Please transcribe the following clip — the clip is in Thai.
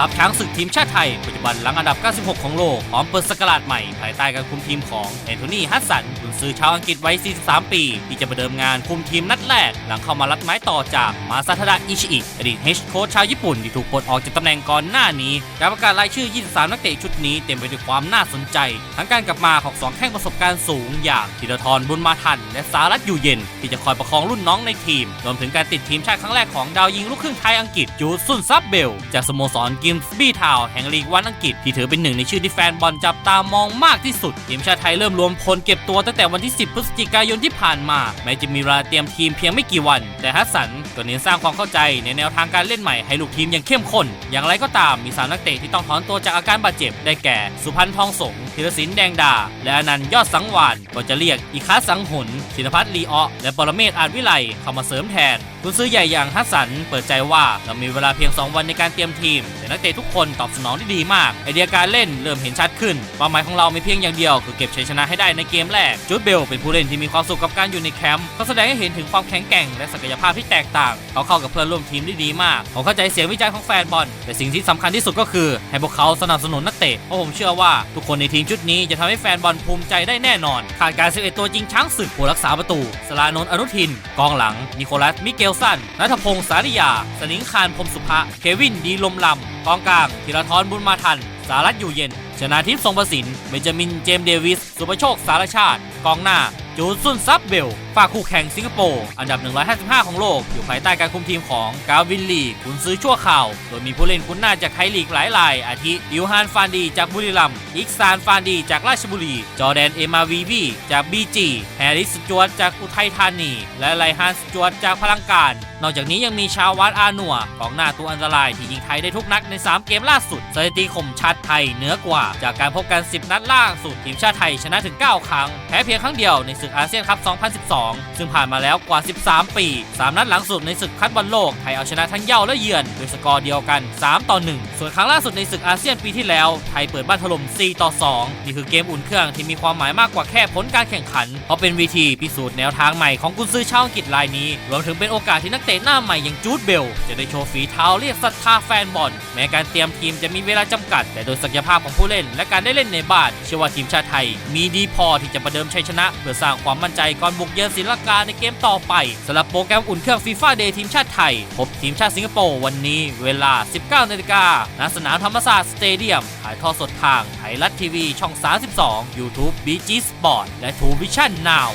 ทัพช้างศึกทีมชาติไทย ปัจจุบันหลังอันดับ 96 ของโลกพร้อมเปิดสกราชใหม่ ภายใต้การคุมทีมของแอนโทนีฮัสสันกุนซือชาวอังกฤษวัย 43 ปี ที่จะประเดิมงานคุมทีมนัดแรก หลังเข้ามารัดไม้ต่อจากมาซาทาดะอิชิอิอดีตเฮดโค้ชชาวญี่ปุ่นที่ถูกปลดออกจากตำแหน่งก่อนหน้านี้การประกาศรายชื่อ 23 นักเตะชุดนี้เต็มไปด้วยความน่าสนใจ ทั้งการกลับมาของสองแข้งประสบการณ์สูง อย่างธีรทรบุญมาทัน และสารัตอยู่เย็น ที่จะคอยประคองรุ่นน้องในทีมรวมถึงการติดทีมชาติครั้งแรกของดาวยิงลูกครึ่งไทยอังกฤษจูดซุนซับเบลจากสโมสรกิมส์บี้ทาวน์แห่งลีกวันอังกฤษที่ถือเป็นหนึ่งในชื่อที่แฟนบอลจับตามองมากที่สุด ทีมชาติไทยเริ่มรวมพลเก็บตัวตั้งแต่วันที่ 10 พฤศจิกายนที่ผ่านมา แม้จะมีเวลาเตรียมทีมเพียงไม่กี่วัน แต่ฮัสสันก็เน้นสร้างความเข้าใจในแนวทางการเล่นใหม่ให้ลูกทีมอย่างเข้มข้น อย่างไรก็ตามมีสามนักเตะที่ต้องถอนตัวจากอาการบาดเจ็บได้แก่ สุพันธ์ทองสงธีรศิลป์แดงดา และอนันต์ยอดสังวานก็จะเรียกอีคาสังหนศินพัฒน์ลีออและปรเมศอาจวิไลเข้ามาเสริมแทนคุณซื้อใหญ่อย่างฮัสสันเปิดใจว่าเรามีเวลาเพียง 2 วันในการเตรียมทีม แต่นักเตะทุกคนตอบสนองได้ดีมาก ไอเดียการเล่นเริ่มเห็นชัดขึ้นเป้าหมายของเราไม่เพียงอย่างเดียว คือเก็บชัยชนะให้ได้ในเกมแรกจูดเบลเป็นผู้เล่นที่มีความสุขกับการอยู่ในแคมป์เขาแสดงให้เห็นถึงความแข็งแกร่งและศักยภาพที่แตกต่างเขาเข้ากับเพื่อนร่วมทีมได้ดีมากผมเข้าใจเสียงวิจารณ์ของแฟนบอลแต่สิ่งที่สำคัญที่สุดก็คือ ให้พวกเขาสนับสนุนนักเตะเพราะผมเชื่อว่าทุกคนในทีมชุดนี้จะทำให้แฟนบอลภูมิใจได้แน่นอนขาดการ11ตัวจริงช้างศึกผู้รักษาประตู สลานนท์อนุทิน กองหลัง นิโคลัส มิเกลสันนัทพงศ์สาริยา สนิงคารพรมสุภะ เควิน ดีลมลำ กองกลางธีรทรบุญมาทัน สารัตอยู่เย็น ชนาทิพย์ทรงประสินเบนจามิน เจมส์เดวิส สุประโชค สารชาติ กองหน้า จูนซุนซับเบลฝากคู่แข่งสิงคโปร์อันดับ 155 ของโลก อยู่ภายใต้การคุมทีมของกาวินลีกุนซื้อชั่วข่าว โดยมีผู้เล่นคุ้นหน้าจากไทยลีกหลายราย อาทิอิวฮานฟานดีจากบุรีรัมย์อิกซานฟานดีจากราชบุรี จอแดนเอมาวีวีจากบีจีแฮร์ริสจวตจากอุทัยธานี และไลฮานสจวตจากพลังการ นอกจากนี้ยังมีชาววัดอาหนัวกองหน้าตัวอันตรายที่ยิงไทยได้ทุกนัดใน 3 เกมล่าสุดสถิติข่มชัดไทยเหนือกว่า จากการพบกัน 10 นัดล่าสุดทีมชาติไทยชนะถึง 9 ครั้งแพ้เพียงครั้งเดียวในศึกอาเซียนคัพ 2012 ซึ่งผ่านมาแล้วกว่า 13 ปี 3 นัดหลังสุดในศึกคัดบอลโลก ไทยเอาชนะทั้งเย้าและเยือนโดยสกอร์เดียวกัน 3 ต่อ 1 ส่วนครั้งล่าสุดในศึกอาเซียนปีที่แล้ว ไทยเปิดบ้านถล่ม 4 ต่อ 2 นี่คือเกมอุ่นเครื่องที่มีความหมายมากกว่าแค่ผลการแข่งขัน เพราะเป็นวิธีพิสูจน์แนวทางใหม่ของกุนซือชาวอังกฤษรายนี้ รวมถึงเป็นโอกาสที่นักเตะหน้าใหม่อย่างจูดเบล จะได้โชว์ฝีเท้าเรียกศรัทธาแฟนบอล แม้การเตรียมทีมจะมีเวลาจำกัด แต่โดยศักยภาพของผู้เล่น และการได้เล่นในบ้าน เชื่อว่าทีมชาติไทย มีดีพอที่จะประเดิมชัยชนะเพื่อสร้างความมั่นใจก่อนบุกเยือนศรีลังกาในเกมต่อไปสำหรับโปรแกรมอุ่นเครื่องฟีฟ่าเดย์ทีมชาติไทย พบทีมชาติสิงคโปร์วันนี้เวลา 19นาฬิกาณสนามธรรมศาสตร์สเตเดียมถ่ายทอดสดทางไทยรัฐทีวีช่อง 32 YouTube BG Sport และ t ูวิชั่น Now